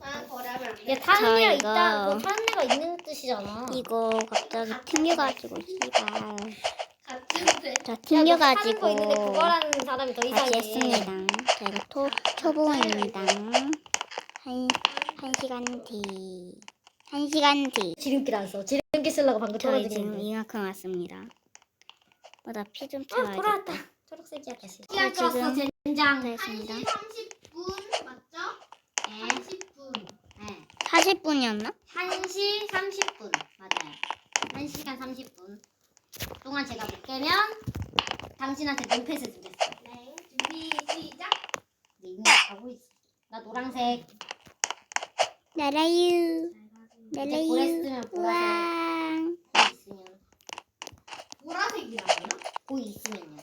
아, 타는 애가 저 있다. 이거- 너 타는 애가 있는 뜻이잖아. 이거 갑자기 튕겨가지고 씨발. 같은데. 야, 너 타는 튕겨가지고 거 있는데 그거라는 사람이 더 이상해. 했습니다. 제가 토, 초보입니다. 한, 한 시간 뒤. 한 시간 뒤. 지름길 안 써. 지름길 쓰려고 방금 저희 지금 떨어지는데. 이만큼 왔습니다. 어, 나 피좀아 채워야겠다. 돌아왔다. 초록색이야 다시. 시간 끌었어, 젠장. 다 했습니다. 1시 30분 맞죠? 네. 30분. 네. 40분이었나? 1시 30분. 맞아요. 1시간 30분. 동안 제가 못 깨면 당신한테 눈패스 주겠어. 네. 준비 시작. 네, 이미 가고 있어. 나 노란색. 날아유. 이제 고래 쓰면 날아유. 보라색. 우와. 고 있으면. 보라색이라고요? 고 있으면요.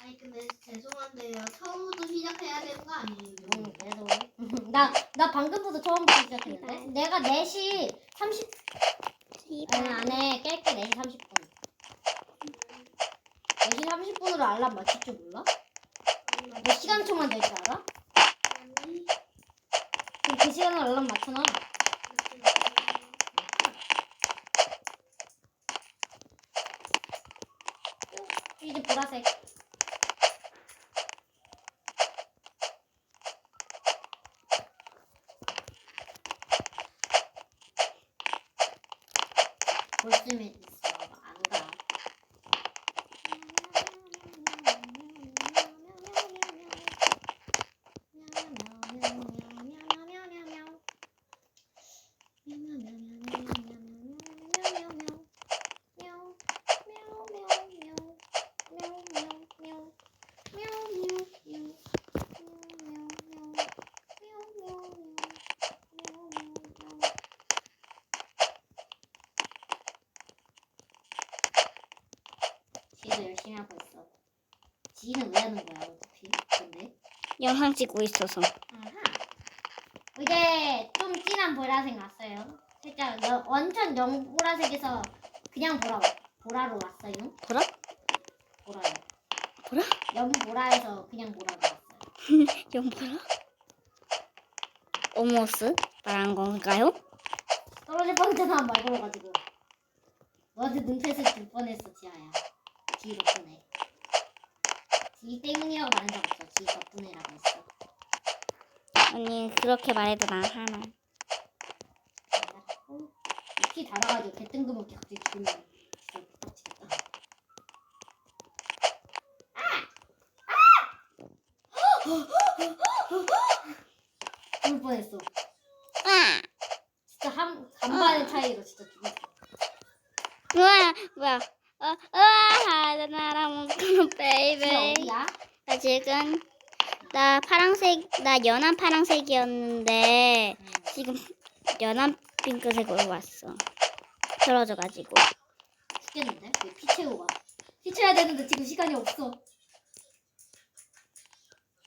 아니 근데 죄송한데요. 처음부터 시작해야 되는 거 아니에요? 응, 그래도 나, 나 방금부터 처음부터 시작했는데 내가 4시 30분 씨발. 안에 깰게 4시 30분 4시 30분으로 알람 맞출 줄 몰라? 몇 시간 초만 될 줄 알아? 그럼 그 시간을 알람 맞춰놔 이제 보라색 Kostüm elbise. 지도 열심히 하고 있어. 지는 왜 하는 거야 어차피? 근데 영상 찍고 있어서. 아하. 이제 좀 진한 보라색 났어요. 살짝 여- 완전 영 보라색에서 그냥 보라 보라로 왔어요. 보라? 보라요. 보라? 연 보라에서 그냥 보라로 왔어요. 영보라? 오모스? 말한 건가요? 떨어질 뻔했잖아 말 걸어가지고. 너한테 눈패스 줄 뻔했어 지아야. 지 덕분에. 지 때문이라고 말한 적 없어. 지 덕분에라고 했어. 언니 그렇게 말해도 난 하나. 어? 피 달아가지고 개 뜬금없게 갑자기 죽으면 진짜 빡치겠다. 아! 죽을 뻔했어. 아! 진짜 한 간반의 차이로 진짜 죽었어. 우와 뭐야? 어, 우와 나랑 뭉크는 지 베이베. 나 지금 나 파랑색 나 연한 파랑색이었는데 음. 지금 연한 핑크색으로 왔어. 떨어져가지고. 죽겠는데? 왜피 채우고 가? 피 채워야 되는데 지금 시간이 없어.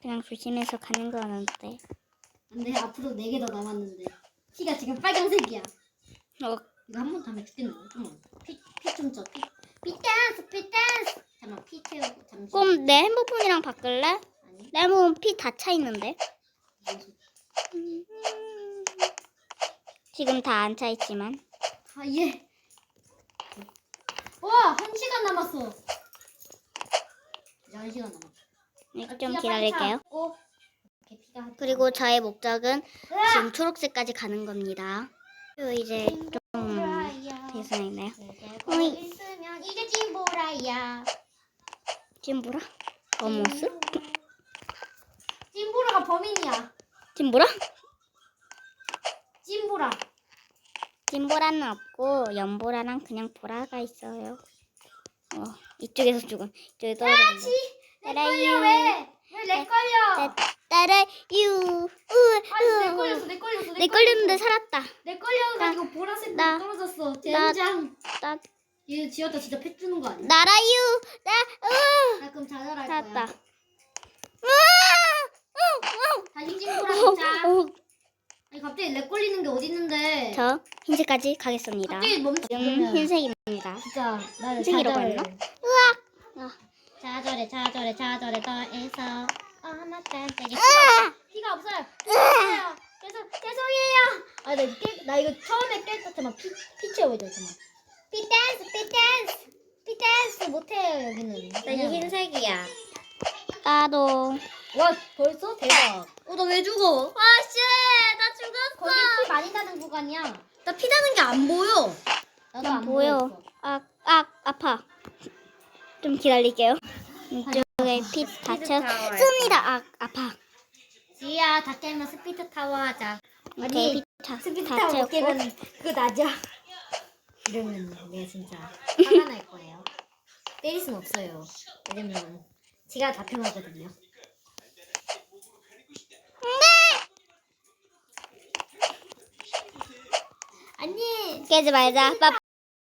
그냥 조심해서 가는 거였는데. 근데 앞으로 4개 더 남았는데 피가 지금 빨간색이야. 어, 이거 한번 하면 죽겠는데? 잠깐만. 피, 피좀 줘. 피, 피 댄스, 피 댄스. 잠깐만, 피 채우고, 잠시. 그럼 내 핸드폰이랑 바꿀래? 아니, 내 핸드폰 피 다 차 있는데. 지금 다 안 차 있지만. 아, 예. 와, 한 시간 남았어. 이제 한 시간 남았어. 네, 아, 좀 피가 빨리 기다릴게요. 차. 어. 이렇게 피가 한- 그리고 저의 목적은 으아! 지금 초록색까지 가는 겁니다. 그리고 이제 좀 찐보라야. 대선이네요. 내게 어이. 이제 찐보라야. 지금 뭐라? 어모스? 찐보라가 범인이야. 지금 뭐라? 찐보라. 진보라는 없고 연보라랑 그냥 보라가 있어요. 어 이쪽에서 조금 이쪽에 떨어졌는데. 내 걸려 왜? 왜내 걸려? 따라 유. 아니 내 걸렸어 내 걸렸어 내 걸렸는데 살았다. 내 걸려가지고 보라색 나- 떨어졌어. 나- 젠장. 나 얘 지었다 진짜 팩 주는 거 아니야? 나라유. 나 으. 나 그럼 자살할. 거야. 다시 찐보라 어. 어, 아니 갑자기 렉 걸리는 게 어디 있는데? 저 흰색까지 가겠습니다. 갑자기 멈춰. 지금 흰색입니다. 진짜 나를 흰색이라고. 했나? 으악. 좌절해 좌절해 좌절해 더해서 딴 으악. 피가 없어요. 피가 없어요. 계속 계속 아, 나, 이거 처음에 깰 때만 피, 피 채워져 있잖아. 피 댄스, 피 댄스, 피 댄스 못해요, 여기는. 나 이게 흰색이야. 나도. 와, 벌써? 대박. 어, 나 왜 죽어? 아, 씨! 나 죽었어! 거기 피 많이 나는 구간이야. 나 피 나는 게 안 보여. 나도 난안 보여. 보였어. 아, 아, 아파. 좀 기다릴게요. 이쪽에 피 다쳤습니다. 아, 아파. 지야, 다 깨면 스피드 타워 하자. 오케이, 피 다, 스피드 타워 못 다쳤고. 깨면 그거 나죠. 이러면 내가 진짜 화가 날 거예요. 때릴 순 없어요. 왜냐면 지가 다 편하거든요. 아니, 깨지 말자. 빠빠.